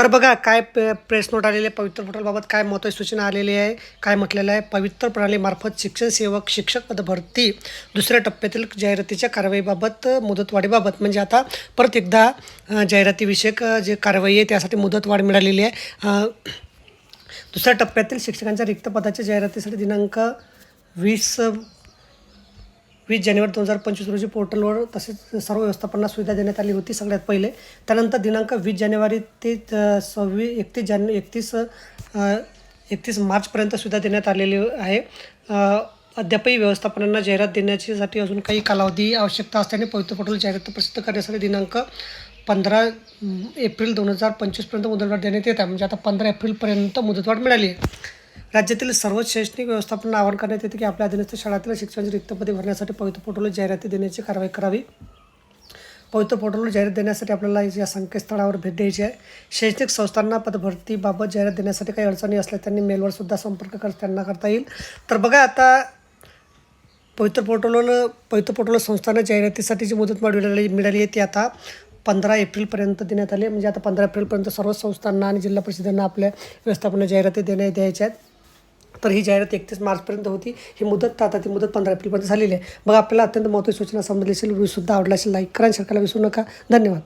तर बघा काय पे- प्रेस नोट आलेले आहे पवित्र पोर्टलबाबत काय महत्त्वाची सूचना आलेली आहे काय म्हटलेलं आहे? पवित्र प्रणालीमार्फत शिक्षण सेवक शिक्षक पद भरती दुसऱ्या टप्प्यातील जाहिरातीच्या कारवाईबाबत मुदतवाढीबाबत. म्हणजे आता परत एकदा जाहिरातीविषयक जे कारवाई आहे त्यासाठी मुदतवाढ मिळालेली आहे. दुसऱ्या टप्प्यातील शिक्षकांच्या रिक्त पदाच्या जाहिरातीसाठी दिनांक वीस वीस जानेवारी दोन हजार पंचवीस रोजी पोर्टलवर तसेच सर्व व्यवस्थापनाला सुविधा देण्यात आली होती सगळ्यात पहिले. त्यानंतर दिनांक वीस जानेवारी ते सव्वीस एकतीस जान एकतीस एकतीस मार्चपर्यंत सुविधा देण्यात आलेली आहे. अद्यापही व्यवस्थापनांना जाहिरात देण्याच्यासाठी अजून काही कालावधी आवश्यकता असल्याने पवित्र पोर्टल जाहिरात प्रसिद्ध करण्यासाठी दिनांक पंधरा एप्रिल दोन हजार पंचवीसपर्यंत मुदतवाढ देण्यात येत आहे. म्हणजे आता पंधरा एप्रिलपर्यंत मुदतवाढ मिळाली आहे. राज्यातील सर्व शैक्षणिक व्यवस्थापन आवाहन करण्यात येते की आपल्या अधीनस्थ शाळातील शिक्षणाची रिक्त पदे भरण्यासाठी पवित्र पोर्टलवर जाहिराती देण्याची कारवाई करावी. पवित्र पोर्टलवर जाहिरात देण्यासाठी आपल्याला या संकेतस्थळावर भेट द्यायची आहे. शैक्षणिक संस्थांना पदभरतीबाबत जाहिरात देण्यासाठी काही अडचणी असल्या त्यांनी मेलवर सुद्धा संपर्क कर त्यांना करता येईल. तर बघा आता पवित्र पोर्टलवर पवित्र पोर्टल संस्थांना जाहिरातीसाठी जी मुदत मिळाली मिळाली आहे ती आता पंधरा एप्रिलपर्यंत देण्यात आली म्हणजे आता पंधरा एप्रिलपर्यंत सर्व संस्थांना आणि जिल्हा परिषदांना आपल्या व्यवस्थापना जाहिराती देण्यात द्यायच्या आहेत. तर ही जाहिरात एकतीस मार्चपर्यंत होती. ही मुदत तर आता ती मुदत पंधरा एप्रिलपर्यंत झालेली आहे. मग आपल्याला अत्यंत महत्त्वाची सूचना समजली असेल सुद्धा आवडला असेल लाईक करा आणि शेअर करायला विसरू नका. धन्यवाद.